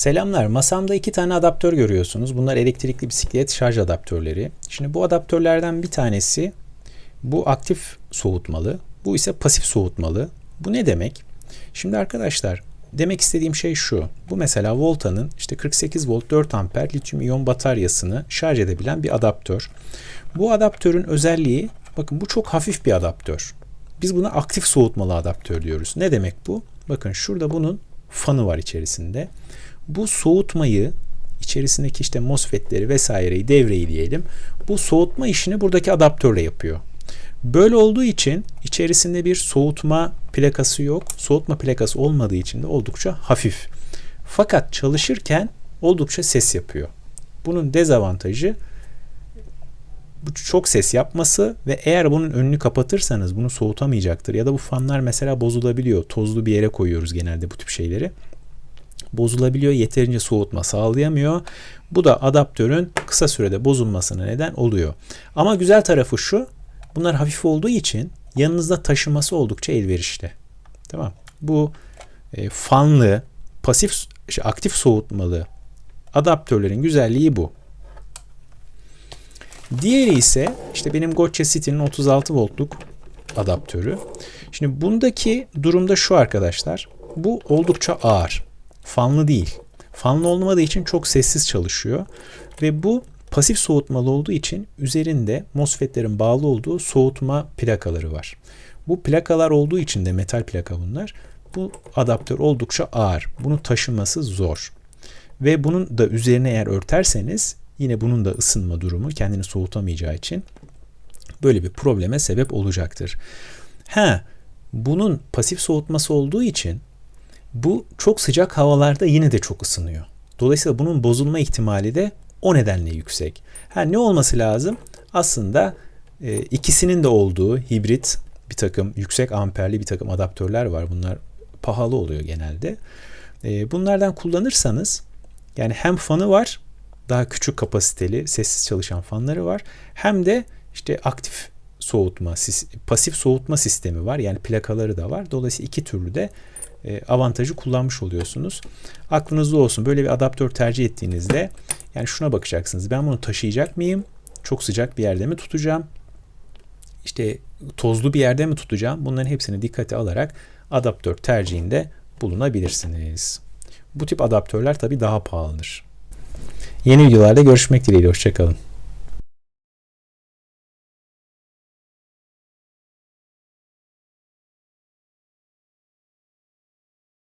Selamlar. Masamda iki tane adaptör görüyorsunuz. Bunlar elektrikli bisiklet şarj adaptörleri. Şimdi bu adaptörlerden bir tanesi bu aktif soğutmalı. Bu ise pasif soğutmalı. Bu ne demek? Şimdi arkadaşlar demek istediğim şey şu. Bu mesela Volta'nın işte 48 volt 4 amper lityum iyon bataryasını şarj edebilen bir adaptör. Bu adaptörün özelliği bakın bu çok hafif bir adaptör. Biz buna aktif soğutmalı adaptör diyoruz. Ne demek bu? Bakın şurada bunun fanı var içerisinde. Bu soğutmayı içerisindeki işte MOSFET'leri vesaireyi devreyi diyelim. Bu soğutma işini buradaki adaptörle yapıyor. Böyle olduğu için içerisinde bir soğutma plakası yok. Soğutma plakası olmadığı için de oldukça hafif. Fakat çalışırken oldukça ses yapıyor. Bunun dezavantajı çok ses yapması ve eğer bunun önünü kapatırsanız bunu soğutamayacaktır. Ya da bu fanlar mesela bozulabiliyor. Tozlu bir yere koyuyoruz genelde bu tip şeyleri. Bozulabiliyor. Yeterince soğutma sağlayamıyor. Bu da adaptörün kısa sürede bozulmasına neden oluyor. Ama güzel tarafı şu. Bunlar hafif olduğu için yanınızda taşıması oldukça elverişli. Tamam. Bu e, fanlı, pasif, şey, aktif soğutmalı adaptörlerin güzelliği bu. Diğeri ise işte benim Gotcha City'nin 36 voltluk adaptörü. Şimdi bundaki durumda şu arkadaşlar. Bu oldukça ağır. Fanlı değil. Fanlı olmadığı için çok sessiz çalışıyor. Ve bu pasif soğutmalı olduğu için üzerinde MOSFET'lerin bağlı olduğu soğutma plakaları var. Bu plakalar olduğu için de metal plaka bunlar. Bu adaptör oldukça ağır. Bunu taşıması zor. Ve bunun da üzerine eğer örterseniz yine bunun da ısınma durumu kendini soğutamayacağı için böyle bir probleme sebep olacaktır. Ha, bunun pasif soğutması olduğu için bu çok sıcak havalarda yine de çok ısınıyor. Dolayısıyla bunun bozulma ihtimali de o nedenle yüksek. Ha, ne olması lazım? Aslında e, ikisinin de olduğu hibrit bir takım yüksek amperli bir takım adaptörler var. Bunlar pahalı oluyor genelde. E, bunlardan kullanırsanız yani hem fanı var daha küçük kapasiteli sessiz çalışan fanları var. Hem de işte aktif soğutma, pasif soğutma sistemi var. Yani plakaları da var. Dolayısıyla iki türlü de e, avantajı kullanmış oluyorsunuz. Aklınızda olsun. Böyle bir adaptör tercih ettiğinizde yani şuna bakacaksınız. Ben bunu taşıyacak mıyım? Çok sıcak bir yerde mi tutacağım? İşte tozlu bir yerde mi tutacağım? Bunların hepsini dikkate alarak adaptör tercihinde bulunabilirsiniz. Bu tip adaptörler tabii daha pahalıdır. Yeni videolarda görüşmek dileğiyle. Hoşçakalın.